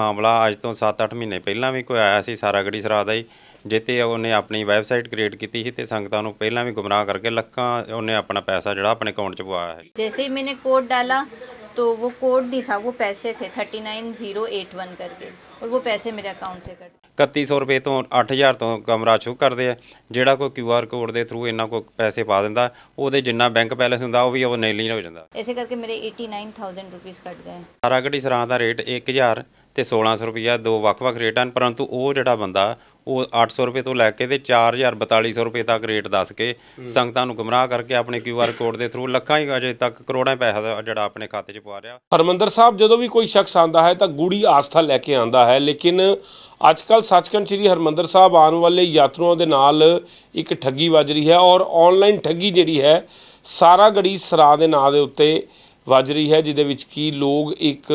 ਮਾਮਲਾ ਅੱਜ ਤੋਂ 7-8 ਮਹੀਨੇ ਪਹਿਲਾਂ ਵੀ ਕੋਈ ਆਇਆ ਸੀ ਸਾਰਾਗੜੀ ਸਰਾ ਦਾ ਹੀ ਜਿੱਤੇ ਉਹਨੇ ਆਪਣੀ ਵੈਬਸਾਈਟ ਕ੍ਰੀਏਟ ਕੀਤੀ ਸੀ ਤੇ ਸੰਗਤਾਂ ਨੂੰ ਪਹਿਲਾਂ ਵੀ ਗੁੰਮਰਾਹ ਕਰਕੇ ਲੱਖਾਂ ਉਹਨੇ ਆਪਣਾ ਪੈਸਾ ਜਿਹੜਾ ਆਪਣੇ ਅਕਾਊਂਟ 'ਚ ਪਵਾਇਆ ਹੈ जैसे ही मैंने कोड डाला तो वो कोड नहीं था वो पैसे थे thirty nine zero eight one करके और वो पैसे मेरे अकाउंट से कट 3100 ਰੁਪਏ ਤੋਂ 8000 ਤੋਂ ਕਮਰਾ ਸ਼ੁਰੂ ਕਰਦੇ ਆ ਜਿਹੜਾ ਕੋਈ QR ਕੋਡ ਦੇ ਥਰੂ ਇਹਨਾਂ ਕੋ ਪੈਸੇ ਪਾ ਦਿੰਦਾ ਉਹਦੇ ਜਿੰਨਾ ਬੈਂਕ ਬੈਲੈਂਸ ਹੁੰਦਾ ਉਹ ਵੀ ਉਹ ਨੈਲੀ ਹੋ ਜਾਂਦਾ ऐसे करके मेरे eighty nine thousand rupees cut गए ਸਾਰਾਗੜੀ ਸਰਾਂ ਦਾ ਰੇਟ 1000 ਤੇ 1600 ਰੁਪਈਆ ਦੋ ਵੱਖ-ਵੱਖ ਰੇਟ ਹਨ ਪਰੰਤੂ ਉਹ ਜਿਹੜਾ ਬੰਦਾ ਉਹ 800 ਰੁਪਏ ਤੋਂ ਲੈ ਕੇ ਤੇ 4000 4200 ਰੁਪਏ ਤੱਕ ਰੇਟ ਦੱਸ ਕੇ ਸੰਗਤਾਂ ਨੂੰ ਗੁੰਮਰਾਹ ਕਰਕੇ ਆਪਣੇ QR ਕੋਡ ਦੇ ਥਰੂ ਲੱਖਾਂ ਹੀ ਅਜੇ ਤੱਕ ਕਰੋੜਾਂ ਪੈਸਾ ਜਿਹੜਾ ਆਪਣੇ ਖਾਤੇ 'ਚ ਪਵਾ ਰਿਹਾ। ਹਰਮੰਦਰ ਸਾਹਿਬ ਜਦੋਂ ਵੀ ਕੋਈ ਸ਼ਖਸ ਆਂਦਾ ਹੈ ਤਾਂ ਗੂੜੀ ਆਸਥਾ ਲੈ ਕੇ ਆਂਦਾ ਹੈ ਲੇਕਿਨ ਅੱਜ ਕੱਲ ਸੱਚਖੰਡ ਸ੍ਰੀ ਹਰਮੰਦਰ ਸਾਹਿਬ ਆਉਣ ਵਾਲੇ ਯਾਤਰੂਆਂ ਦੇ ਨਾਲ ਇੱਕ ਠੱਗੀ ਵੱਜ ਰਹੀ ਹੈ ਔਰ ਆਨਲਾਈਨ ਠੱਗੀ ਜਿਹੜੀ ਹੈ ਸਾਰਾ ਗੜੀ ਸਰਾ ਦੇ ਨਾਂ ਦੇ ਉੱਤੇ ਵੱਜ ਰਹੀ ਹੈ ਜਿਹਦੇ ਵਿੱਚ ਕੀ ਲੋਕ ਇੱਕ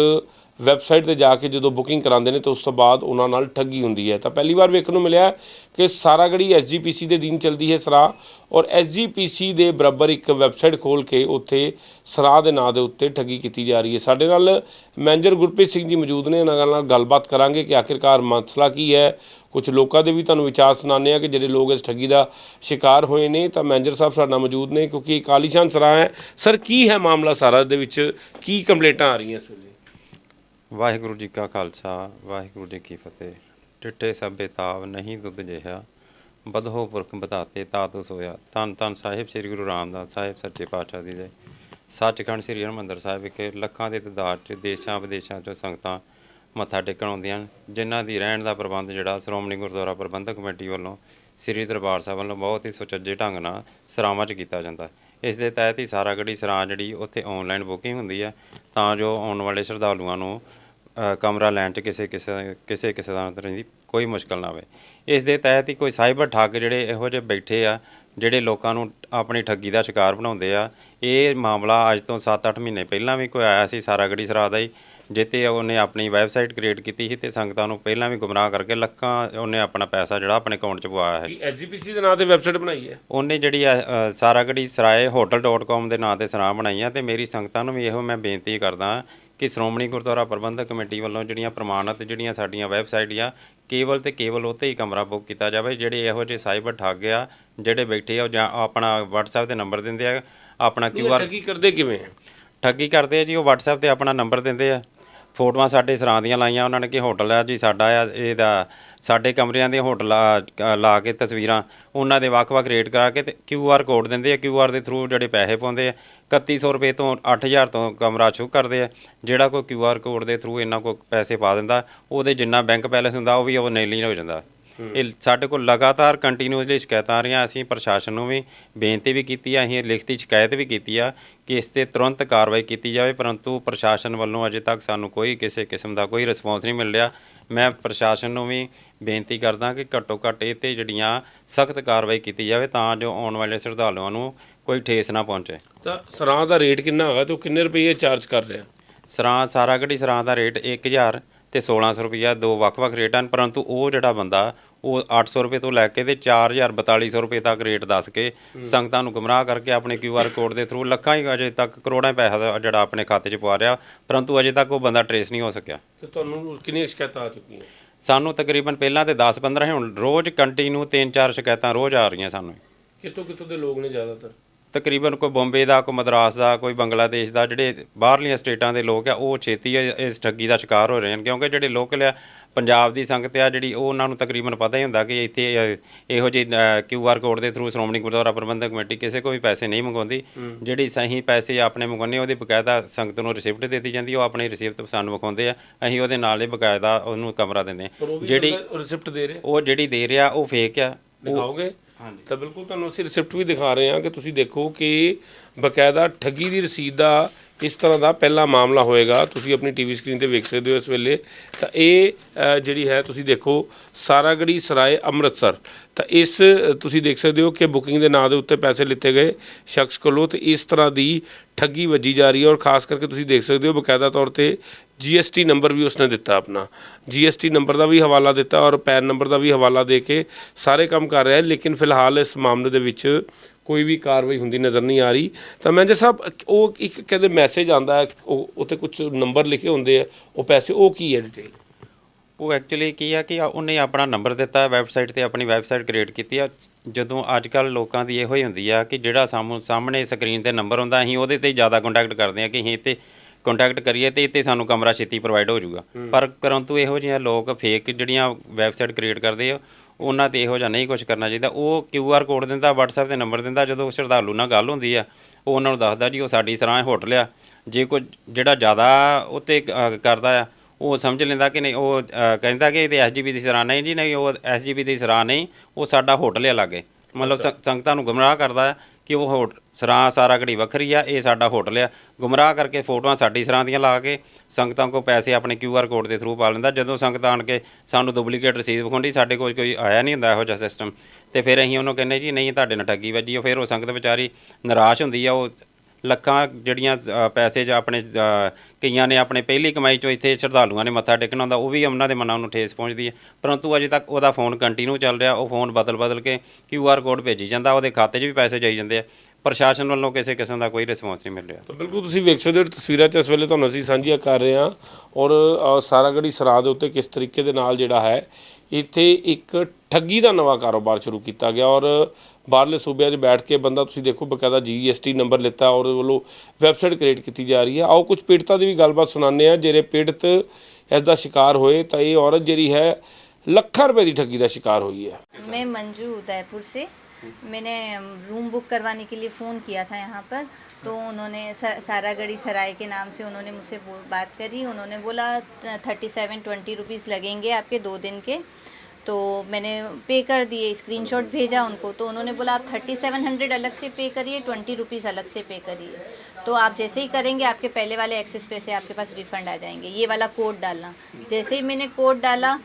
ਵੈਬਸਾਈਟ ਤੇ ਜਾ ਕੇ ਜਦੋਂ ਬੁਕਿੰਗ ਕਰਾਉਂਦੇ ਨੇ ਤਾਂ ਉਸ ਤੋਂ ਬਾਅਦ ਉਹਨਾਂ ਨਾਲ ਠੱਗੀ ਹੁੰਦੀ ਹੈ। ਤਾਂ ਪਹਿਲੀ ਵਾਰ ਵੇਖਣ ਨੂੰ ਮਿਲਿਆ ਕਿ ਸਾਰਾਗੜੀ ਐਸਜੀਪੀਸੀ ਦੇ ਦੀਨ ਚਲਦੀ ਹੈ ਸਰਾ ਔਰ ਐਸਜੀਪੀਸੀ ਦੇ ਬਰਾਬਰ ਇੱਕ ਵੈਬਸਾਈਟ ਖੋਲ ਕੇ ਉੱਥੇ ਸਰਾ ਦੇ ਨਾਂ ਦੇ ਉੱਤੇ ਠੱਗੀ ਕੀਤੀ ਜਾ ਰਹੀ ਹੈ। ਸਾਡੇ ਨਾਲ ਮੈਨੇਜਰ ਗੁਰਪ੍ਰੀਤ ਸਿੰਘ ਜੀ ਮੌਜੂਦ ਨੇ। ਉਹਨਾਂ ਨਾਲ ਗੱਲਬਾਤ ਕਰਾਂਗੇ ਕਿ ਆਖਿਰਕਾਰ ਮਸਲਾ ਕੀ ਹੈ। ਕੁਝ ਲੋਕਾਂ ਦੇ ਵੀ ਤੁਹਾਨੂੰ ਵਿਚਾਰ ਸੁਣਾਉਂਦੇ ਆ ਕਿ ਜਿਹੜੇ ਲੋਕ ਇਸ ਠੱਗੀ ਦਾ ਸ਼ਿਕਾਰ ਹੋਏ ਨੇ, ਤਾਂ ਮੈਨੇਜਰ ਸਾਹਿਬ ਸਾਡੇ ਨਾਲ ਮੌਜੂਦ ਨੇ ਕਿਉਂਕਿ ਇਹ ਕਾਲੀਸ਼ਾਨ ਸਰਾ ਹੈ। ਸਰ, ਕੀ ਹੈ ਮਾਮਲਾ ਸਾਰਾ ਦੇ ਵਿੱਚ? ਕੀ ਕੰਪਲੇਂਟਾਂ ਆ ਰਹੀਆਂ ਇਸ ਵੇਲੇ? ਵਾਹਿਗੁਰੂ ਜੀ ਕਾ ਖਾਲਸਾ, ਵਾਹਿਗੁਰੂ ਜੀ ਕੀ ਫਤਿਹ। ਟਿੱਟੇ ਸਭੇ ਤਾਵ ਨਹੀਂ ਦੁੱਧ ਜਿਹਾ ਬਦਹੋ ਪੁਰਖ ਬਤਾਤੇ ਤਾਤੁ ਸੋਇਆ ਧੰਨ ਧੰਨ ਸਾਹਿਬ ਸ੍ਰੀ ਗੁਰੂ ਰਾਮਦਾਸ ਸਾਹਿਬ ਸੱਚੇ ਪਾਤਸ਼ਾਹ ਦੀ। ਜੈ ਸੱਚਖੰਡ ਸ੍ਰੀ ਹਰਿਮੰਦਰ ਸਾਹਿਬ ਵਿਖੇ ਲੱਖਾਂ ਦੇ ਤਦਾਦ 'ਚ ਦੇਸ਼ਾਂ ਵਿਦੇਸ਼ਾਂ 'ਚੋਂ ਸੰਗਤਾਂ ਮੱਥਾ ਟੇਕਣ ਆਉਂਦੀਆਂ ਹਨ, ਜਿਨ੍ਹਾਂ ਦੀ ਰਹਿਣ ਦਾ ਪ੍ਰਬੰਧ ਜਿਹੜਾ ਸ਼੍ਰੋਮਣੀ ਗੁਰਦੁਆਰਾ ਪ੍ਰਬੰਧਕ ਕਮੇਟੀ ਵੱਲੋਂ ਸ੍ਰੀ ਦਰਬਾਰ ਸਾਹਿਬ ਵੱਲੋਂ ਬਹੁਤ ਹੀ ਸੁਚੱਜੇ ਢੰਗ ਨਾਲ ਸਰਾਵਾਂ 'ਚ ਕੀਤਾ ਜਾਂਦਾ ਹੈ। ਇਸ ਦੇ ਤਹਿਤ ਹੀ ਸਾਰਾ ਸਾਰਾਗੜੀ ਸਰਾਂ ਜਿਹੜੀ ਉੱਥੇ ਆਨਲਾਈਨ ਬੁਕਿੰਗ ਹੁੰਦੀ ਹੈ, ਤਾਂ ਜੋ ਆਉਣ ਵਾਲੇ ਸ਼ਰਧਾਲੂਆਂ ਨੂੰ ਕਮਰਾ ਲੈਣ 'ਚ ਕਿਸੇ ਕਿਸੇ ਕਿਸੇ ਕਿਸੇ ਤਰ੍ਹਾਂ ਦੀ ਕੋਈ ਮੁਸ਼ਕਲ ਨਾ ਆਵੇ। ਇਸ ਦੇ ਤਹਿਤ ਹੀ ਕੋਈ ਸਾਈਬਰ ਠੱਗ ਜਿਹੜੇ ਇਹੋ ਜਿਹੇ ਬੈਠੇ ਆ ਜਿਹੜੇ ਲੋਕਾਂ ਨੂੰ ਆਪਣੀ ਠੱਗੀ ਦਾ ਸ਼ਿਕਾਰ ਬਣਾਉਂਦੇ ਆ ਇਹ ਮਾਮਲਾ ਅੱਜ ਤੋਂ 7-8 ਮਹੀਨੇ ਪਹਿਲਾਂ ਵੀ ਕੋਈ ਆਇਆ ਸੀ ਸਾਰਾਗੜੀ ਸਰਾ ਦਾ ਹੀ ਜਿੱਤੇ ਉਹਨੇ ਆਪਣੀ ਵੈਬਸਾਈਟ ਕ੍ਰੀਏਟ ਕੀਤੀ ਸੀ ਤੇ ਸੰਗਤਾਂ ਨੂੰ ਪਹਿਲਾਂ ਵੀ ਗੁੰਮਰਾਹ ਕਰਕੇ ਲੱਖਾਂ ਉਹਨੇ ਆਪਣਾ ਪੈਸਾ ਜਿਹੜਾ ਆਪਣੇ ਅਕਾਊਂਟ 'ਚ ਪਵਾਇਆ ਹੈ। ਕੀ ਐਸਜੀਪੀਸੀ ਦੇ ਨਾਂ ਤੇ ਵੈਬਸਾਈਟ ਬਣਾਈ ਹੈ? ਉਹਨੇ ਜਿਹੜੀ ਸਾਰਾਗੜੀ ਸਰਾਏ hotel.com ਦੇ ਨਾਂ ਤੇ ਸਰਾਂ ਬਣਾਈ ਆ ਤੇ ਮੇਰੀ ਸੰਗਤਾਂ ਨੂੰ ਵੀ ਇਹੋ ਮੈਂ ਬੇਨਤੀ ਕਰਦਾ ਕਿ ਸ਼੍ਰੋਮਣੀ ਗੁਰਦੁਆਰਾ ਪ੍ਰਬੰਧਕ ਕਮੇਟੀ ਵੱਲੋਂ ਜਿਹੜੀਆਂ ਪ੍ਰਮਾਣਿਤ ਜਿਹੜੀਆਂ ਸਾਡੀਆਂ ਵੈਬਸਾਈਟ ਆ ਕੇਵਲ ਤੇ ਕੇਵਲ ਉੱਤੇ ਹੀ ਕਮਰਾ ਬੁੱਕ ਕੀਤਾ ਜਾਵੇ ਜਿਹੜੇ ਇਹੋ ਜਿਹੇ ਸਾਈਬਰ ਠੱਗ ਆ ਜਿਹੜੇ ਬੈਠੇ ਆ ਉਹ ਜਾਂ ਆਪਣਾ WhatsApp ਤੇ ਨੰਬਰ ਦਿੰਦੇ ਆ ਆਪਣਾ QR ਠੱਗੀ ਕਰਦੇ ਕਿਵੇਂ ਠੱਗੀ ਕਰਦੇ ਆ ਜੀ ਉਹ WhatsApp ਤੇ ਆਪਣਾ ਨੰਬਰ ਦਿੰਦੇ ਆ। ਫੋਟੋਆਂ ਸਾਡੇ ਸਰਾਂ ਦੀਆਂ ਲਾਈਆਂ ਉਹਨਾਂ ਨੇ ਕਿ ਹੋਟਲ ਆ ਜੀ ਸਾਡਾ ਆ ਇਹਦਾ ਸਾਡੇ ਕਮਰਿਆਂ ਦੇ ਹੋਟਲ ਆ, ਲਾ ਕੇ ਤਸਵੀਰਾਂ ਉਹਨਾਂ ਦੇ ਵੱਖ-ਵੱਖ ਰੇਟ ਕਰਾ ਕੇ ਤੇ ਆਰ ਕੋਡ ਦਿੰਦੇ ਆ ਕਿਊ ਆਰ ਦੇ ਥਰੂ ਜਿਹੜੇ ਪੈਸੇ ਪਾਉਂਦੇ ਆ 3100 ਰੁਪਏ ਤੋਂ 8000 ਤੋਂ ਕਮਰਾ ਸ਼ੁਰੂ ਕਰਦੇ ਆ ਜਿਹੜਾ ਕੋਈ ਕਿਊ ਆਰ ਕੋਡ ਦੇ ਥਰੂ ਇਹਨਾਂ ਕੋ ਪੈਸੇ ਪਾ ਦਿੰਦਾ ਉਹਦੇ ਜਿੰਨਾ ਬੈਂਕ ਬੈਲੈਂਸ ਹੁੰਦਾ ਉਹ ਵੀ ਉਹ ਨੈਲੀ ਹੋ ਜਾਂਦਾ। ਇਹ ਸਾਡੇ ਕੋਲ ਲਗਾਤਾਰ ਕੰਟੀਨਿਊਸਲੀ ਸ਼ਿਕਾਇਤਾਂ ਆ ਰਹੀਆਂ। ਅਸੀਂ ਪ੍ਰਸ਼ਾਸਨ ਨੂੰ ਵੀ ਬੇਨਤੀ ਵੀ ਕੀਤੀ ਆ ਅਸੀਂ ਲਿਖਤੀ ਸ਼ਿਕਾਇਤ ਵੀ ਕੀਤੀ ਆ ਕਿ ਇਸ ਤੇ ਤੁਰੰਤ ਕਾਰਵਾਈ ਕੀਤੀ ਜਾਵੇ ਪਰੰਤੂ ਪ੍ਰਸ਼ਾਸਨ ਵੱਲੋਂ ਅਜੇ ਤੱਕ ਸਾਨੂੰ ਕੋਈ ਕਿਸੇ ਕਿਸਮ ਦਾ ਕੋਈ ਰਿਸਪੌਂਸ ਨਹੀਂ ਮਿਲ ਰਿਹਾ। ਮੈਂ ਪ੍ਰਸ਼ਾਸਨ ਨੂੰ ਵੀ ਬੇਨਤੀ ਕਰਦਾ ਕਿ ਘੱਟੋ ਘੱਟ ਇਹ ਤੇ ਜਿਹੜੀਆਂ ਸਖਤ ਕਾਰਵਾਈ ਕੀਤੀ ਜਾਵੇ ਤਾਂ ਜੋ ਆਉਣ ਵਾਲੇ ਸ਼ਰਧਾਲੂਆਂ ਨੂੰ ਕੋਈ ਠੇਸ ਨਾ ਪਹੁੰਚੇ। ਤਾਂ ਸਰਾਂ ਦਾ ਰੇਟ ਕਿੰਨਾ ਹੈਗਾ? ਤੇ ਉਹ ਕਿੰਨੇ ਰੁਪਏ ਚਾਰਜ ਕਰ ਰਿਹਾ? ਸਰਾਂ ਸਾਰਾਗੜੀ ਸਰਾਂ ਦਾ ਰੇਟ 1000 ਤੇ 1600 ਰੁਪਈਆ ਦੋ ਵੱਖ-ਵੱਖ ਰੇਟ ਹਨ ਪਰੰਤੂ ਉਹ ਜਿਹੜਾ ਬੰਦਾ ਉਹ 800 ਰੁਪਏ ਤੋਂ ਲੈ ਕੇ ਤੇ 4000 4200 ਰੁਪਏ ਤੱਕ ਰੇਟ ਦੱਸ ਕੇ ਸੰਗਤਾਂ ਨੂੰ ਗੁੰਮਰਾਹ ਕਰਕੇ ਆਪਣੇ QR ਕੋਡ ਦੇ ਥਰੂ ਲੱਖਾਂ ਹੀ ਅਜੇ ਤੱਕ ਕਰੋੜਾਂ ਪੈਸਾ ਦਾ ਜਿਹੜਾ ਆਪਣੇ ਖਾਤੇ 'ਚ ਪਵਾ ਰਿਹਾ ਪਰੰਤੂ ਅਜੇ ਤੱਕ ਉਹ ਬੰਦਾ ਟਰੇਸ ਨਹੀਂ ਹੋ ਸਕਿਆ। ਤੇ ਤੁਹਾਨੂੰ ਕਿੰਨੀਆਂ ਸ਼ਿਕਾਇਤਾਂ ਆ ਚੁੱਕੀਆਂ? ਸਾਨੂੰ ਤਕਰੀਬਨ ਪਹਿਲਾਂ ਤੇ 10-15 ਹੁਣ ਰੋਜ਼ ਕੰਟੀਨਿਊ 3-4 ਸ਼ਿਕਾਇਤਾਂ ਰੋਜ਼ ਆ ਰਹੀਆਂ ਸਾਨੂੰ। ਕਿੱਥੋਂ ਕਿੱਥੋਂ ਦੇ ਲੋਕ ਨੇ ਜ਼ਿਆਦਾਤਰ? ਤਕਰੀਬਨ ਕੋਈ ਬੰਬੇ ਦਾ ਕੋਈ ਮਦਰਾਸ ਦਾ ਕੋਈ ਬੰਗਲਾਦੇਸ਼ ਦਾ ਜਿਹੜੇ ਬਾਹਰਲੀਆਂ ਸਟੇਟਾਂ ਦੇ ਲੋਕ ਆ ਉਹ ਛੇਤੀ ਇਸ ਠੱਗੀ ਦਾ ਸ਼ਿਕਾਰ ਹੋ ਰਹੇ ਹਨ। ਕਿਉਂਕਿ ਜਿਹੜੇ ਲੋਕਲ ਆ ਪੰਜਾਬ ਦੀ ਸੰਗਤ ਆ ਜਿਹੜੀ ਉਹ ਉਹਨਾਂ ਨੂੰ ਤਕਰੀਬਨ ਪਤਾ ਹੀ ਹੁੰਦਾ ਕਿ ਇੱਥੇ ਇਹੋ ਜਿਹੀ QR ਕੋਡ ਦੇ ਥਰੂ ਸ਼੍ਰੋਮਣੀ ਗੁਰਦੁਆਰਾ ਪ੍ਰਬੰਧਕ ਕਮੇਟੀ ਕਿਸੇ ਕੋਈ ਪੈਸੇ ਨਹੀਂ ਮੰਗਵਾਉਂਦੀ। ਜਿਹੜੀ ਸਹੀ ਪੈਸੇ ਆਪਣੇ ਮੰਗਵਾਉਂਦੇ ਉਹਦੀ ਬਕਾਇਦਾ ਸੰਗਤ ਨੂੰ ਰਿਸਿਪਟ ਦਿੱਤੀ ਜਾਂਦੀ ਉਹ ਆਪਣੀ ਰਿਸਿਪਟ ਸਾਨੂੰ ਵਿਖਾਉਂਦੇ ਆ। ਅਸੀਂ ਉਹਦੇ ਨਾਲ ਹੀ ਬਕਾਇਦਾ ਉਹਨੂੰ ਕਮਰਾ ਦਿੰਦੇ ਜਿਹੜੀ ਰਿਸਿਪਟ ਦੇ ਰਹੇ ਉਹ ਜਿਹੜੀ ਦੇ ਰਿਹਾ ਉਹ ਫੇਕ ਆ। ਦਿਖਾਓਗੇ? ਤਾਂ ਬਿਲਕੁਲ ਤੁਹਾਨੂੰ ਅਸੀਂ ਰਿਸਿਪਟ ਵੀ ਦਿਖਾ ਰਹੇ ਹਾਂ ਕਿ ਤੁਸੀਂ ਦੇਖੋ ਕਿ ਬਕਾਇਦਾ ਠੱਗੀ ਦੀ ਰਸੀਦ ਦਾ ਇਸ ਤਰ੍ਹਾਂ ਦਾ ਪਹਿਲਾ ਮਾਮਲਾ ਹੋਏਗਾ। ਤੁਸੀਂ ਆਪਣੀ ਟੀਵੀ ਸਕਰੀਨ ਤੇ ਵੇਖ ਸਕਦੇ ਹੋ ਇਸ ਵੇਲੇ। ਤਾਂ ਇਹ ਅ, ਜਿਹੜੀ ਹੈ ਤੁਸੀਂ ਦੇਖੋ ਸਾਰਾਗੜੀ ਸਰਾਏ ਅੰਮ੍ਰਿਤਸਰ। ਤਾਂ ਇਸ ਤੁਸੀਂ ਦੇਖ ਸਕਦੇ ਹੋ ਕਿ ਬੁਕਿੰਗ ਦੇ ਨਾਂ ਦੇ ਉੱਤੇ ਪੈਸੇ ਲਿੱਤੇ ਗਏ ਸ਼ਖਸ ਕੋਲੋਂ ਤੇ ਇਸ ਤਰ੍ਹਾਂ ਦੀ ਠੱਗੀ ਵੱਜੀ ਜਾ ਰਹੀ ਹੈ ਔਰ ਖਾਸ ਕਰਕੇ ਤੁਸੀਂ ਦੇਖ ਸਕਦੇ ਹੋ ਬਕਾਇਦਾ ਤੌਰ ਤੇ ਜੀਐਸਟੀ ਨੰਬਰ ਵੀ ਉਸਨੇ ਦਿੱਤਾ ਆਪਣਾ। ਜੀਐਸਟੀ ਨੰਬਰ ਦਾ ਵੀ ਹਵਾਲਾ ਦਿੱਤਾ ਔਰ ਪੈਨ ਨੰਬਰ ਦਾ ਵੀ ਹਵਾਲਾ ਦੇ ਕੇ ਸਾਰੇ ਕੰਮ ਕਰ ਰਿਹਾ ਹੈ। ਲੇਕਿਨ ਫਿਲਹਾਲ ਇਸ ਮਾਮਲੇ ਦੇ ਵਿੱਚ ਕੋਈ ਵੀ ਕਾਰਵਾਈ ਹੁੰਦੀ ਨਜ਼ਰ ਨਹੀਂ ਆ ਰਹੀ ਤਾਂ ਮੈਨੇਜਰ ਸਾਹਿਬ ਉਹ ਇੱਕ ਕਹਿੰਦੇ ਮੈਸੇਜ ਆਂਦਾ ਹੈ ਉਹ ਉੱਤੇ ਕੁਝ ਨੰਬਰ ਲਿਖੇ ਹੁੰਦੇ ਆ ਉਹ ਪੈਸੇ ਉਹ ਕੀ ਹੈ ਡਿਟੇਲ ਉਹ ਐਕਚੁਅਲੀ ਕੀ ਆ ਕਿ ਉਹਨੇ ਆਪਣਾ ਨੰਬਰ ਦਿੱਤਾ ਵੈਬਸਾਈਟ ਤੇ ਆਪਣੀ ਵੈਬਸਾਈਟ ਕ੍ਰੀਏਟ ਕੀਤੀ ਆ। ਜਦੋਂ ਅੱਜ ਕੱਲ ਲੋਕਾਂ ਦੀ ਇਹੋ ਹੀ ਹੁੰਦੀ ਆ ਕਿ ਜਿਹੜਾ ਸਾਹਮਣੇ ਸਾਹਮਣੇ ਸਕਰੀਨ ਤੇ ਨੰਬਰ ਹੁੰਦਾ ਅਸੀਂ ਉਹਦੇ ਤੇ ਜ਼ਿਆਦਾ ਕੰਟੈਕਟ ਕਰਦੇ ਆ ਕਿ ਅਸੀਂ ਤੇ ਕੰਟੈਕਟ ਕਰੀਏ ਤੇ ਇੱਥੇ ਸਾਨੂੰ ਕਮਰਾ ਛੇਤੀ ਪ੍ਰੋਵਾਈਡ ਹੋ ਜਾਊਗਾ। ਪਰ ਪਰੰਤੂ ਇਹੋ ਜਿਹੇ ਲੋਕ ਫੇਕ ਜਿਹੜੀਆਂ ਵੈਬਸਾਈਟ ਕ੍ਰੀਏਟ ਕਰਦੇ ਆ ਉਹਨਾਂ ਤੇ ਇਹੋ ਜਿਹਾ ਨਹੀਂ ਕੁਝ ਕਰਨਾ ਚਾਹੀਦਾ। ਉਹ ਕਿਊ ਆਰ ਕੋਡ ਦਿੰਦਾ WhatsApp ਤੇ ਨੰਬਰ ਦਿੰਦਾ ਜਦੋਂ ਸ਼ਰਧਾਲੂ ਨਾਲ ਗੱਲ ਹੁੰਦੀ ਆ ਉਹ ਉਹਨਾਂ ਨੂੰ ਦੱਸਦਾ ਜੀ ਉਹ ਸਾਡੀ ਸਰਾਂ ਹੋਟਲ ਆ। ਜੇ ਕੋਈ ਜਿਹੜਾ ਜ਼ਿਆਦਾ ਉੱਤੇ ਕਰਦਾ ਆ ਉਹ ਸਮਝ ਲੈਂਦਾ ਕਿ ਨਹੀਂ ਉਹ ਕਹਿੰਦਾ ਕਿ ਇਹਦੇ ਐਸਜੀਬੀ ਦੀ ਸਰਾਂ ਨਹੀਂ ਜੀ ਨਹੀਂ ਉਹ ਐਸਜੀਬੀ ਦੀ ਸਰਾਂ ਨਹੀਂ ਉਹ ਸਾਡਾ ਹੋਟਲ ਆ ਲਾਗੇ। ਮਤਲਬ ਸੰਗਤਾਂ ਨੂੰ ਗੁੰਮਰਾਹ ਕਰਦਾ ਕਿ ਉਹ ਹੋਟ, ਸਰਾਂ ਸਾਰਾ ਘੜੀ ਵੱਖਰੀ ਆ, ਇਹ ਸਾਡਾ ਹੋਟਲ ਆ। ਗੁੰਮਰਾਹ ਕਰਕੇ ਫੋਟੋਆਂ ਸਾਡੀ ਸਰਾਂ ਦੀਆਂ ਲਾ ਕੇ ਸੰਗਤਾਂ ਕੋ ਪੈਸੇ ਆਪਣੇ ਕਿਊ ਆਰ ਕੋਡ ਦੇ ਥਰੂ ਪਾ ਲੈਂਦਾ। ਜਦੋਂ ਸੰਗਤ ਆਣ ਕੇ ਸਾਨੂੰ ਡੁਪਲੀਕੇਟ ਰਸੀਦ ਵਿਖਾਉਂਦੀ, ਸਾਡੇ ਕੋਲ ਕੋਈ ਆਇਆ ਨਹੀਂ ਹੁੰਦਾ ਇਹੋ ਜਿਹਾ ਸਿਸਟਮ ਤੇ ਫਿਰ ਅਸੀਂ ਉਹਨੂੰ ਕਹਿੰਦੇ ਜੀ, ਨਹੀਂ, ਤੁਹਾਡੇ ਨਾਲ ਠੱਗੀ ਵੱਜੀ ਆ। ਫਿਰ ਉਹ ਸੰਗਤ ਵਿਚਾਰੀ ਨਿਰਾਸ਼ ਹੁੰਦੀ ਆ, ਉਹ ਲੱਖਾਂ ਜਿਹੜੀਆਂ ਪੈਸੇ ਜਾਂ ਆਪਣੇ ਕਈਆਂ ਨੇ ਆਪਣੇ ਪਹਿਲੀ ਕਮਾਈ ਚੋਂ ਇੱਥੇ ਸ਼ਰਧਾਲੂਆਂ ਨੇ ਮੱਥਾ ਟੇਕਣਾ ਹੁੰਦਾ ਉਹ ਵੀ ਉਹਨਾਂ ਦੇ ਮਨਾਂ ਨੂੰ ਠੇਸ ਪਹੁੰਚਦੀ ਹੈ। ਪਰੰਤੂ ਅਜੇ ਤੱਕ ਉਹਦਾ ਫੋਨ ਕੰਟੀਨਿਊ ਚੱਲ ਰਿਹਾ ਉਹ ਫੋਨ ਬਦਲ ਬਦਲ ਕੇ ਕਿਊ ਆਰ ਕੋਡ ਭੇਜੀ ਜਾਂਦਾ ਉਹਦੇ ਖਾਤੇ 'ਚ ਵੀ ਪੈਸੇ ਜਾਈ ਜਾਂਦੇ ਆ। ਪ੍ਰਸ਼ਾਸਨ ਵੱਲੋਂ ਕਿਸੇ ਕਿਸਮ ਦਾ ਕੋਈ ਰਿਸਪੌਂਸ ਨਹੀਂ ਮਿਲ ਰਿਹਾ। ਤਾਂ ਬਿਲਕੁਲ ਤੁਸੀਂ ਵੇਖ ਸਕਦੇ ਹੋ ਤਸਵੀਰਾਂ 'ਚ ਇਸ ਵੇਲੇ ਤੁਹਾਨੂੰ ਅਸੀਂ ਸਾਂਝੀਆਂ ਕਰ ਰਹੇ ਹਾਂ ਔਰ ਅ, ਸਾਰਾਗੜੀ ਸਰਾਂ ਦੇ ਉੱਤੇ ਕਿਸ ਤਰੀਕੇ ਦੇ ਨਾਲ ਜਿਹੜਾ ਹੈ ਇੱਥੇ ਇੱਕ ਠੱਗੀ ਦਾ ਨਵਾਂ ਕਾਰੋਬਾਰ ਸ਼ੁਰੂ ਕੀਤਾ ਗਿਆ ਔਰ ਬਾਹਰਲੇ ਸੂਬਿਆਂ 'ਚ ਬੈਠ ਕੇ ਬੰਦਾ ਤੁਸੀਂ ਦੇਖੋ ਬਕਾਇਦਾ ਜੀਐਸਟੀ ਨੰਬਰ ਲਿੱਤਾ ਔਰ ਉਹਦੇ ਵੱਲੋਂ ਵੈਬਸਾਈਟ ਕ੍ਰੀਏਟ ਕੀਤੀ ਜਾ ਰਹੀ ਹੈ ਆਓ ਕੁਝ ਪੀੜਤਾਂ ਦੀ ਵੀ ਗੱਲਬਾਤ ਸੁਣਾਉਂਦੇ ਆ ਜਿਹੜੇ ਪੀੜਤ ਇਸ ਦਾ ਸ਼ਿਕਾਰ ਹੋਏ ਤਾਂ ਇਹ ਔਰਤ ਜਿਹੜੀ ਹੈ ਲੱਖਾਂ ਰੁਪਏ ਦੀ ਠੱਗੀ ਦਾ ਸ਼ਿਕਾਰ ਹੋਈ ਹੈ मैं मंजू उदयपुर से मैंने रूम बुक करवाने के लिए फ़ोन किया था यहाँ पर तो उन्होंने सा- सारागढ़ी सराय के नाम से उन्होंने मुझसे वो बात करी उन्होंने बोला थर्टी सेवन ट्वेंटी रुपीज़ लगेंगे आपके दो दिन के तो मैंने पे कर दिए स्क्रीनशॉट भेजा उनको। तो उन्होंने बोला, आप थर्टी सेवन हंड्रेड अलग से पे करिए ट्वेंटी रुपीज़ अलग से पे करिए। तो आप जैसे ही करेंगे, आपके पहले वाले एक्सेस पैसे आपके पास रिफ़ंड आ जाएँगे। ये वाला कोड डालना। जैसे ही मैंने कोड डाला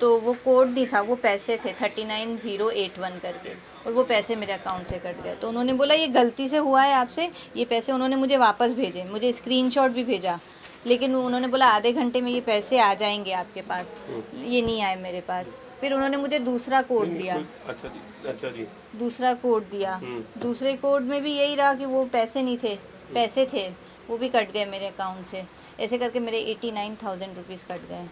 तो वो कोड नहीं था, वो पैसे थे thirty nine zero eight one करके। और वो पैसे मेरे अकाउंट से कट गए। तो उन्होंने बोला, ये गलती से हुआ है आपसे, ये पैसे उन्होंने मुझे वापस भेजे, मुझे स्क्रीनशॉट भी भेजा। लेकिन उन्होंने बोला, आधे घंटे में ये पैसे आ जाएँगे आपके पास। ये नहीं आए मेरे पास। फिर उन्होंने मुझे दूसरा कोड दिया। अच्छा जी अच्छा जी। दूसरा कोड दिया। हम्म। दूसरे कोड में भी यही रहा कि वो पैसे नहीं थे हम्म। पैसे थे वो भी कट गए मेरे अकाउंट से। ऐसे करके मेरे eighty nine thousand rupees cut गए।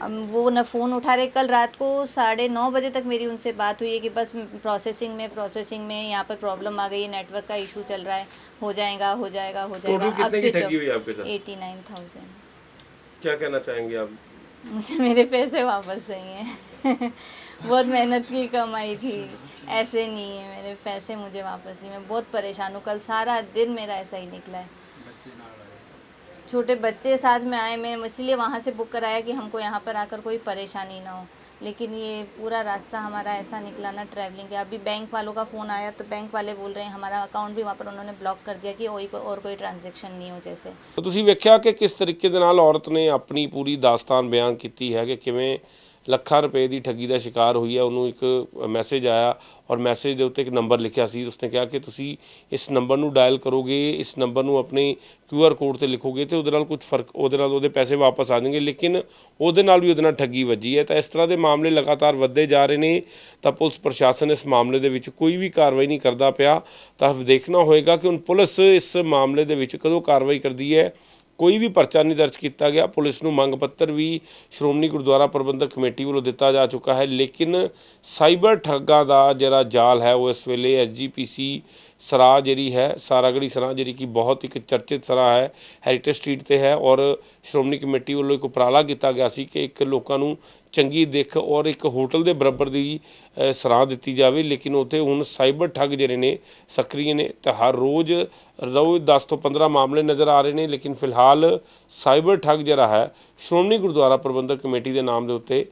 अब वो ना फ़ोन उठा रहे कल रात को साढ़े नौ बजे तक मेरी उनसे बात हुई है कि बस प्रोसेसिंग में प्रोसेसिंग में यहाँ पर प्रॉब्लम आ गई है नेटवर्क का इशू चल रहा है हो जाएगा हो जाएगा हो जाएगा। अब स्विच एटी नाइन थाउज़ेंड। क्या कहना चाहेंगे आप? मुझे मेरे पैसे वापस चाहिए। बहुत मेहनत की कमाई थी ऐसे नहीं है मेरे पैसे मुझे वापस ही मैं बहुत परेशान हूँ कल सारा दिन मेरा ऐसा ही निकला है छोटे बच्चे साथ में आए मैं इसीलिए वहाँ से बुक कराया कि हमको यहाँ पर आकर कोई परेशानी ना हो लेकिन ये पूरा रास्ता हमारा ऐसा निकला ना ट्रैवलिंग का अभी बैंक वालों का फ़ोन आया तो बैंक वाले बोल रहे हैं हमारा अकाउंट भी वहाँ पर उन्होंने ब्लॉक कर दिया कि और कोई और कोई ट्रांजेक्शन नहीं हो जैसे ਤਾਂ ਤੁਸੀਂ ਵੇਖਿਆ ਕਿ ਕਿਸ ਤਰੀਕੇ ਦੇ ਨਾਲ ਔਰਤ ਨੇ ਆਪਣੀ ਪੂਰੀ ਦਾਸਤਾਨ ਬਿਆਨ ਕੀਤੀ ਹੈ ਕਿ ਕਿਵੇਂ ਲੱਖਾਂ ਰੁਪਏ ਦੀ ਠੱਗੀ ਦਾ ਸ਼ਿਕਾਰ ਹੋਈ ਹੈ ਉਹਨੂੰ ਇੱਕ ਮੈਸੇਜ ਆਇਆ ਔਰ ਮੈਸੇਜ ਦੇ ਉੱਤੇ ਇੱਕ ਨੰਬਰ ਲਿਖਿਆ ਸੀ। ਉਸਨੇ ਕਿਹਾ ਕਿ ਤੁਸੀਂ ਇਸ ਨੰਬਰ ਨੂੰ ਡਾਇਲ ਕਰੋਗੇ, ਇਸ ਨੰਬਰ ਨੂੰ ਆਪਣੇ ਕਿਊ ਆਰ ਕੋਡ ਤੇ ਲਿਖੋਗੇ ਤੇ ਉਹਦੇ ਨਾਲ ਕੁਝ ਫ਼ਰਕ, ਉਹਦੇ ਨਾਲ ਉਹਦੇ ਪੈਸੇ ਵਾਪਸ ਆ ਜਾਣਗੇ, ਲੇਕਿਨ ਉਹਦੇ ਨਾਲ ਵੀ ਉਹਦੇ ਨਾਲ ਠੱਗੀ ਵੱਜੀ ਹੈ। ਤਾਂ ਇਸ ਤਰ੍ਹਾਂ ਦੇ ਮਾਮਲੇ ਲਗਾਤਾਰ ਵੱਧਦੇ ਜਾ ਰਹੇ ਨੇ। ਤਾਂ ਪੁਲਿਸ ਪ੍ਰਸ਼ਾਸਨ ਇਸ ਮਾਮਲੇ ਦੇ ਵਿੱਚ ਕੋਈ ਵੀ ਕਾਰਵਾਈ ਨਹੀਂ ਕਰਦਾ ਪਿਆ। ਤਾਂ ਦੇਖਣਾ ਹੋਏਗਾ ਕਿ ਹੁਣ ਪੁਲਿਸ ਇਸ ਮਾਮਲੇ ਦੇ ਵਿੱਚ ਕਦੋਂ ਕਾਰਵਾਈ ਕਰਦੀ ਹੈ। ਕੋਈ ਵੀ ਪਰਚਾ ਨਹੀਂ ਦਰਜ ਕੀਤਾ ਗਿਆ। ਪੁਲਿਸ ਨੂੰ ਮੰਗ ਪੱਤਰ ਵੀ ਸ਼੍ਰੋਮਣੀ ਗੁਰਦੁਆਰਾ ਪ੍ਰਬੰਧਕ ਕਮੇਟੀ ਵੱਲੋਂ ਦਿੱਤਾ ਜਾ ਚੁੱਕਾ ਹੈ। ਲੇਕਿਨ ਸਾਈਬਰ ਠੱਗਾਂ ਦਾ ਜਿਹੜਾ ਜਾਲ ਹੈ, ਉਹ ਇਸ ਵੇਲੇ ਐਸਜੀਪੀਸੀ ਸਰਾ ਜਿਹੜੀ ਹੈ, ਸਾਰਾਗੜੀ ਸਰਾ ਜਿਹੜੀ ਕਿ ਬਹੁਤ ਇੱਕ ਚਰਚਿਤ ਸਰਾ ਹੈ, ਹੈਰੀਟੇਜ ਸਟਰੀਟ ਤੇ ਹੈ ਔਰ ਸ਼੍ਰੋਮਣੀ ਕਮੇਟੀ ਵੱਲੋਂ ਇੱਕ ਉਪਰਾਲਾ ਕੀਤਾ ਗਿਆ ਸੀ ਕਿ ਇੱਕ ਲੋਕਾਂ ਨੂੰ ਚੰਗੀ ਦਿੱਖ ਔਰ ਇੱਕ ਹੋਟਲ ਦੇ ਬਰਾਬਰ ਦੀ ਸਰਾਹ ਦਿੱਤੀ ਜਾਵੇ, ਲੇਕਿਨ ਉੱਥੇ ਹੁਣ ਸਾਈਬਰ ਠੱਗ ਜਿਹੜੇ ਨੇ ਸਕਰੀਏ ਨੇ, ਤਾਂ ਹਰ ਰੋਜ਼ ਰੋਜ਼ 10 ਤੋਂ 15 ਮਾਮਲੇ ਨਜ਼ਰ ਆ ਰਹੇ ਨੇ, ਲੇਕਿਨ ਫਿਲਹਾਲ ਸਾਈਬਰ ਠੱਗ ਜਿਹੜਾ ਹੈ, ਸ਼੍ਰੋਮਣੀ ਗੁਰਦੁਆਰਾ ਪ੍ਰਬੰਧਕ ਕਮੇਟੀ ਦੇ ਨਾਮ ਦੇ ਉੱਤੇ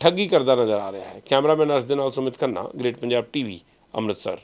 ਠੱਗੀ ਕਰਦਾ ਨਜ਼ਰ ਆ ਰਿਹਾ ਹੈ। ਕੈਮਰਾਮੈਨ ਅਰਸ਼ ਦੇ ਨਾਲ ਸੁਮਿਤ ਖੰਨਾ, ਗ੍ਰੇਟ ਪੰਜਾਬ ਟੀਵੀ, ਅੰਮ੍ਰਿਤਸਰ।